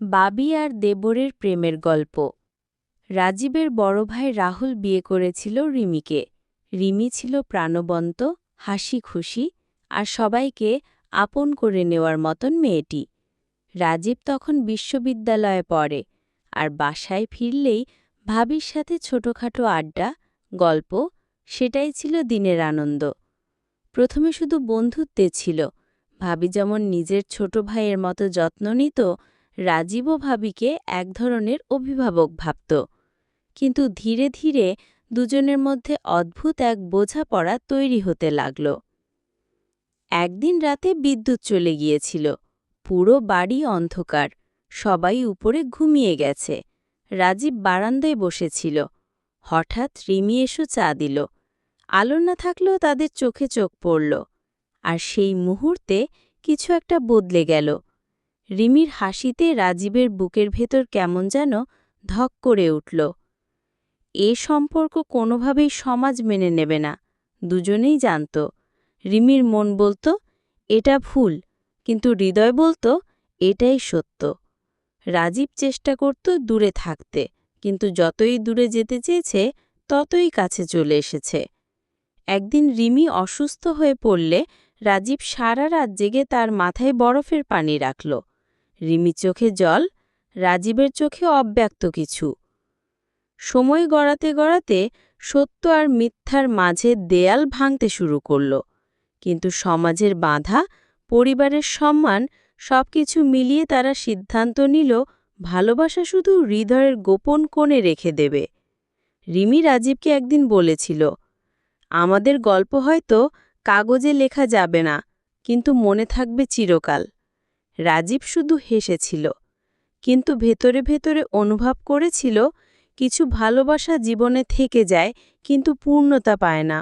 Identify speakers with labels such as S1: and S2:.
S1: বাবি আর দেবরের প্রেমের গল্প। রাজীবের বড় ভাই রাহুল বিয়ে করেছিল রিমিকে। রিমি ছিল প্রাণবন্ত হাসি খুশি আর সবাইকে আপন করে নেওয়ার মতন মেয়েটি। রাজীব তখন বিশ্ববিদ্যালয়ে পড়ে আর বাসায় ফিরলেই ভাবির সাথে ছোটখাটো আড্ডা, গল্প, সেটাই ছিল দিনের আনন্দ। প্রথমে শুধু বন্ধুত্বে ছিল। ভাবি যেমন নিজের ছোট ভাইয়ের মতো যত্ন নিত রাজীবও ভাবিকে এক ধরনের অভিভাবক ভাবত। কিন্তু ধীরে ধীরে দুজনের মধ্যে অদ্ভুত এক বোঝাপড়া তৈরি হতে লাগল। একদিন রাতে বিদ্যুৎ চলে গিয়েছিল। পুরো বাড়ি অন্ধকার। সবাই উপরে ঘুমিয়ে গেছে। রাজীব বারান্দায় বসেছিল। হঠাৎ রিমি এসো চা দিল। আলো না থাকলেও তাদের চোখে চোখ পড়ল। আর সেই মুহূর্তে কিছু একটা বদলে গেল। রিমির হাসিতে রাজীবের বুকের ভেতর কেমন যেন ধক করে উঠল। এ সম্পর্ক কোনোভাবেই সমাজ মেনে নেবে না, দুজনেই জানত। রিমির মন বলতো, এটা ভুল, কিন্তু হৃদয় বলতো, এটাই সত্য। রাজীব চেষ্টা করত দূরে থাকতে, কিন্তু যতই দূরে যেতে চেয়েছে, ততই কাছে চলে এসেছে। একদিন রিমি অসুস্থ হয়ে পড়লে রাজীব সারা রাত জেগে তার মাথায় বরফের পানি রাখল। রিমি চোখে জল, রাজীবের চোখে অব্যক্ত কিছু। সময় গড়াতে গড়াতে সত্য আর মিথ্যার মাঝে দেয়াল ভাঙতে শুরু করল, কিন্তু সমাজের বাধা, পরিবারের সম্মান, সবকিছু মিলিয়ে তারা সিদ্ধান্ত নিল, ভালোবাসা শুধু হৃদয়ের গোপন কোণে রেখে দেবে। রিমি রাজীবকে একদিন বলেছিল, আমাদের গল্প হয়তো কাগজে লেখা যাবে না, কিন্তু মনে থাকবে চিরকাল। রাজীব শুধু হেসেছিল, কিন্তু ভেতরে ভেতরে অনুভব করেছিল, কিছু ভালোবাসা জীবনে থেকে যায়, কিন্তু পূর্ণতা পায় না।